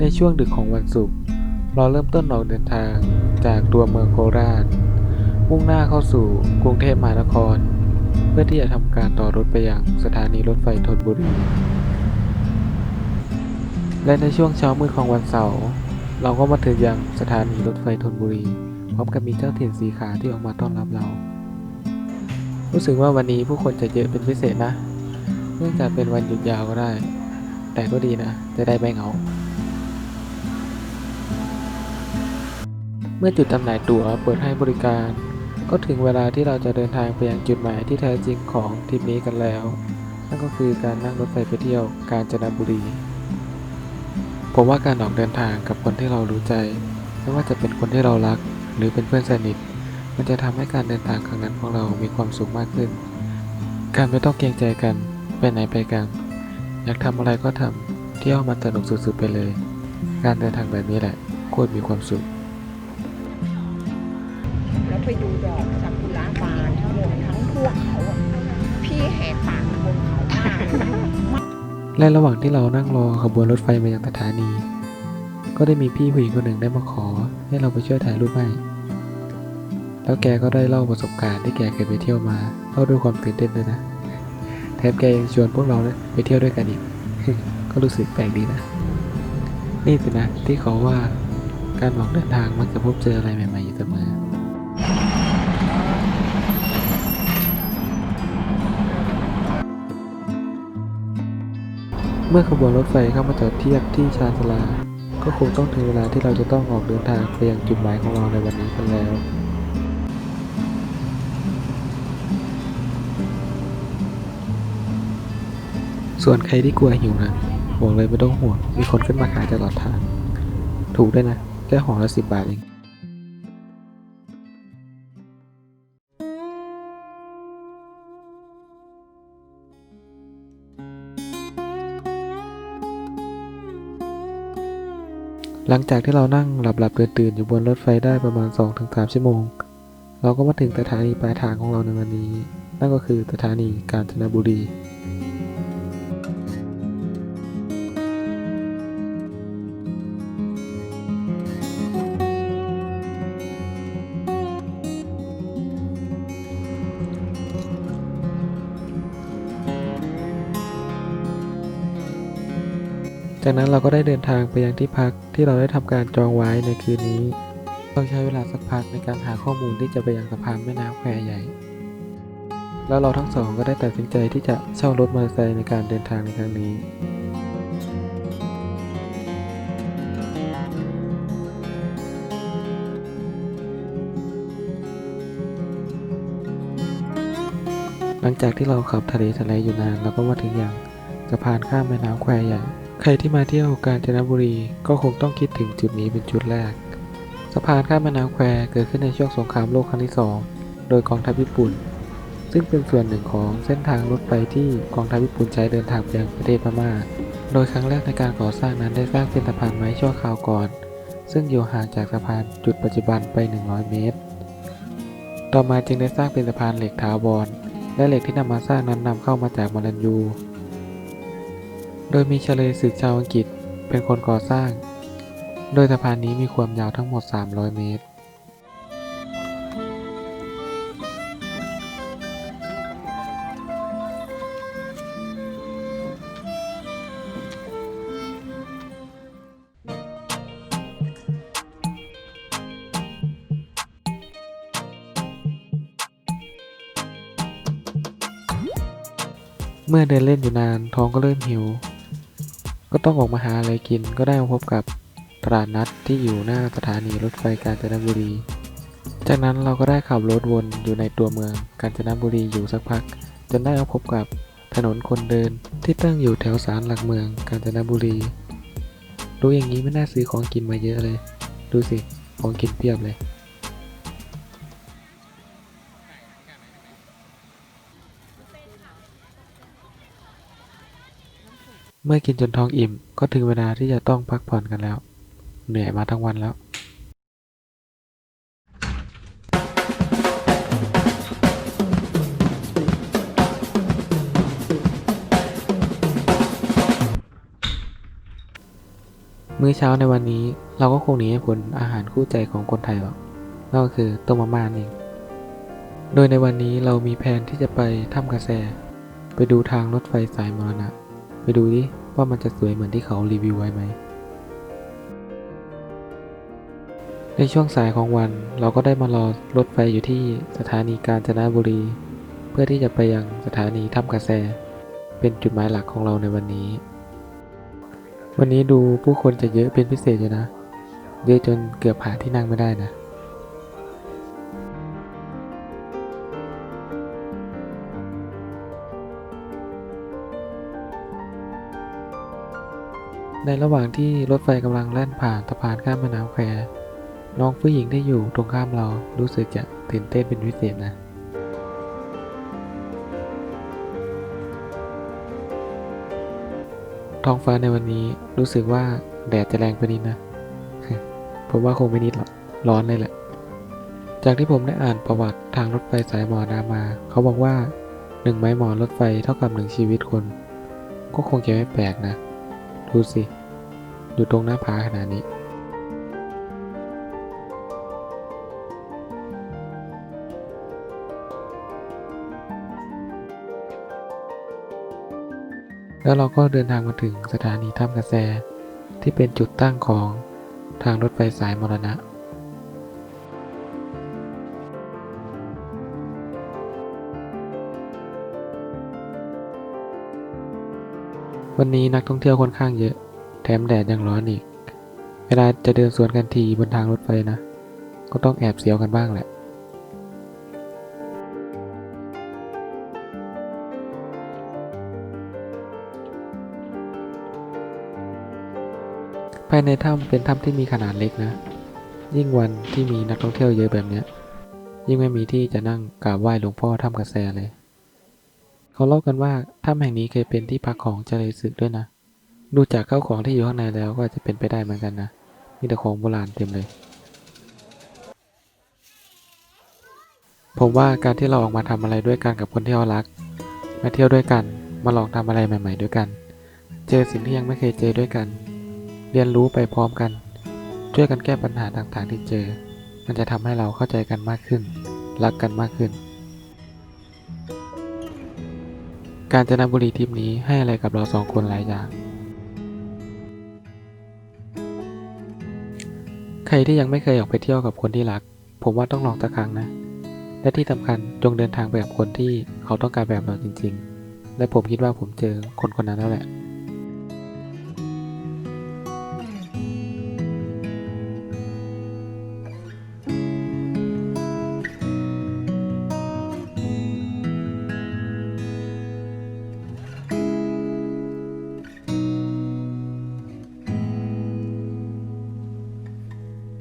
ในช่วงดึกของวันศุกร์เราเริ่มต้นออกเดินทางจากตัวเมืองโคราช มุ่งหน้าเข้าสู่กรุงเทพมหานคร เพื่อที่จะทำการต่อรถไปยังสถานีรถไฟธนบุรี และในช่วงเช้ามืดของวันเสาร์เราก็มาถึงยังสถานีรถไฟธนบุรี พร้อมกับมีเจ้าถิ่นสีขาที่ออกมาต้อนรับเรา รู้สึกว่าวันนี้ผู้คนจะเยอะเป็นพิเศษนะ เนื่องจากเป็นวันหยุดยาวก็ได้ แต่ก็ดีนะ จะได้ไม่เหงา มื่อจุดจำหน่ายตั๋วเปิดให้บริการ ก็ถึงเวลาที่เราจะเดินทางไปยังจุดหมายที่แท้จริงของทริปนี้กันแล้ว นั่นก็คือการนั่งรถไฟไปเที่ยวกาญจนบุรีผมว่าการออกเดินทางกับคนที่เรารู้ใจ ไม่ว่าจะเป็นคนที่เรารัก หรือเป็นเพื่อนสนิท มันจะทำให้การเดินทางครั้งนั้นของเรามีความสุขมากขึ้น การไม่ต้องเกรงใจกันไปไหนไปกัน อยากทำอะไรก็ทำเที่ยวมันสนุกสุดๆไปเลย การเดินทางแบบนี้แหละโคตรมีความสุข ไปดูดอกซากุระบานทั้งหมดทั้งทั่วเขาอะพี่แหกปากบนเขามากเลยนะและระหว่างที่เรานั่งรอขบวนรถไฟมายังสถานี ก็ได้มีพี่ผู้หญิงคนหนึ่งได้มาขอ ให้เราไปช่วยถ่ายรูปให้ แล้วแกก็ได้เล่าประสบการณ์ที่แกเคยไปเที่ยวมาเล่าด้วยความตื่นเต้นด้วยนะ แถมแกยังชวนพวกเราเนี่ยไปเที่ยวด้วยกันอีก ก็รู้สึกแปลกดีนะ นี่สินะที่เขาว่าการออกเดินทางมักจะพบเจออะไรใหม่ๆอยู่เสมอ มื่อขบวนรถไฟเข้ามาจอดเทียบที่ชานชาลา ก็คงต้องถึงเวลาที่เราจะต้องออกเดินทางไปยังจุดหมายของเราในวันนี้กันแล้วส่วนใครที่กลัวหิวนะบอกเลยไม่ต้องห่วง มีคนขึ้นมาขายตลอดทาง ถูกด้วยนะ แค่ห่อละสิบบาทเอง หลังจากที่เรานั่งหลับหลับตื่นตื่นๆอยู่บนรถไฟได้ประมาณ 2-3 ชั่วโมง เราก็มาถึงสถานีปลายทางของเราในวันนี้ นั่นก็คือสถานีกาญจนบุรี จากนั้นเราก็ได้เดินทางไปยังที่พักที่เราได้ทำการจองไว้ในคืนนี้ต้องใช้เวลาสักพักในการหาข้อมูลที่จะไปยังสะพานแม่น้ำแควใหญ่ แล้วเราทั้งสองก็ได้ตัดสินใจที่จะเช่ารถมอเตอร์ไซค์ในการเดินทางในครั้งนี้หลังจากที่เราขับทะเลทลายอยู่นานเราก็มาถึงอย่างสะพานข้ามแม่น้ำแควใหญ่ ใครที่มาเที่ยวกาญจนบุรีก็คงต้องคิดถึงจุดนี้เป็นจุดแรก สะพานข้ามแม่น้ำแควเกิดขึ้นในช่วงสงครามโลกครั้งที่สองโดยกองทัพญี่ปุ่น ซึ่งเป็นส่วนหนึ่งของเส้นทางรถไฟที่กองทัพญี่ปุ่นใช้เดินทางไปยังประเทศพม่า โดยครั้งแรกในการก่อสร้างนั้นได้สร้างเป็นสะพานไม้ชั่วคราวก่อน ซึ่งอยู่ห่างจากสะพานจุดปัจจุบันไป 100 เมตร ต่อมาจึงได้สร้างเป็นสะพานเหล็กถาวรและเหล็กที่นำมาสร้างนั้นนำเข้ามาจากมาลันยู โดยมีเฉลยศึกชาวอังกฤษเป็นคนก่อสร้าง โดยสะพานนี้มีความยาวทั้งหมด 300 เมตร เมื่อเดินเล่นอยู่นานท้องก็เริ่มหิว ก็ต้องออกมาหาอะไรกินก็ได้มาพบกับตลาดนัดที่อยู่หน้าสถานีรถไฟกาญจนบุรี จากนั้นเราก็ได้ขับรถวนอยู่ในตัวเมืองกาญจนบุรีอยู่สักพัก จนได้มาพบกับถนนคนเดินที่ตั้งอยู่แถวศาลหลักเมืองกาญจนบุรี ดูอย่างนี้ไม่น่าซื้อของกินมาเยอะเลย ดูสิ ของกินเพียบเลย เมื่อกินจนท้องอิ่ม ก็ถึงเวลาที่จะต้องพักผ่อนกันแล้ว เหนื่อยมาทั้งวันแล้วมื้อเช้าในวันนี้เราก็คงหนีไม่พ้นอาหารคู่ใจของคนไทยหรอกนั่นก็คือต้มมาม่านั่นเอง โดยในวันนี้เรามีแผนที่จะไปถ้ำกระแส ไปดูทางรถไฟสายมรณะ ไปดูดิว่ามันจะสวยเหมือนที่เขารีวิวไว้ไหม ในช่วงสายของวันเราก็ได้มารอรถไฟอยู่ที่สถานีกาญจนบุรี เพื่อที่จะไปยังสถานีถ้ำกระแส เป็นจุดหมายหลักของเราในวันนี้ วันนี้ดูผู้คนจะเยอะเป็นพิเศษอยู่นะ เยอะจนเกือบหาที่นั่งไม่ได้นะ ในระหว่างที่รถไฟกำลังแล่นผ่านสะพานข้ามแม่น้ำแควน้องผู้หญิงที่อยู่ตรงข้ามเรารู้สึกจะตื่นเต้นเป็นพิเศษนะท้องฟ้าในวันนี้รู้สึกว่าแดดจะแรงไปนิดนะผมว่าคงไม่นิดหรอกร้อนเลยแหละ จากที่ผมได้อ่านประวัติทางรถไฟสายหมอนามา เขาบอกว่าหนึ่งไม้หมอนรถไฟเท่ากับหนึ่งชีวิตคน ก็คงจะไม่แปลกนะ ดูสิ อยู่ตรงหน้าผาขนาดนี้ แล้วเราก็เดินทางมาถึงสถานีถ้ำกระแส ที่เป็นจุดตั้งของทางรถไฟสายมรณะ วันนี้นักท่องเที่ยวค่อนข้างเยอะ แถมแดดยังร้อนอีก เวลาจะเดินสวนกันทีบนทางรถไฟนะ ก็ต้องแอบเสียวกันบ้างแหละภายในถ้ำเป็นถ้ำที่มีขนาดเล็กนะ ยิ่งวันที่มีนักท่องเที่ยวเยอะแบบนี้ยยิ่งไม่มีที่จะนั่งกราบไหว้หลวงพ่อถ้ำกระแสเลย เขาเล่ากันว่าถ้ำแห่งนี้เคยเป็นที่พักของเจริญศึกด้วยนะ ดูจากเข้าของที่อยู่ข้างในแล้วก็อาจจะเป็นไปได้เหมือนกันนะ มีแต่ของโบราณเต็มเลย ผมว่าการที่เราออกมาทำอะไรด้วยกันกับคนที่เรารัก มาเที่ยวด้วยกัน มาลองทำอะไรใหม่ ๆ ด้วยกัน เจอสิ่งที่ยังไม่เคยเจอด้วยกัน เรียนรู้ไปพร้อมกัน ช่วยกันแก้ปัญหาต่างๆที่เจอ มันจะทำให้เราเข้าใจกันมากขึ้น รักกันมากขึ้น การจนบุรีทริปนี้ให้อะไรกับเราสองคนหลายอย่าง ใครที่ยังไม่เคยออกไปเที่ยวกับคนที่รัก ผมว่าต้องลองสักครั้งนะ และที่สำคัญจงเดินทางไปกับคนที่เขาต้องการแบบเราจริง ๆ และผมคิดว่าผมเจอคนคนนั้นแล้วแหละ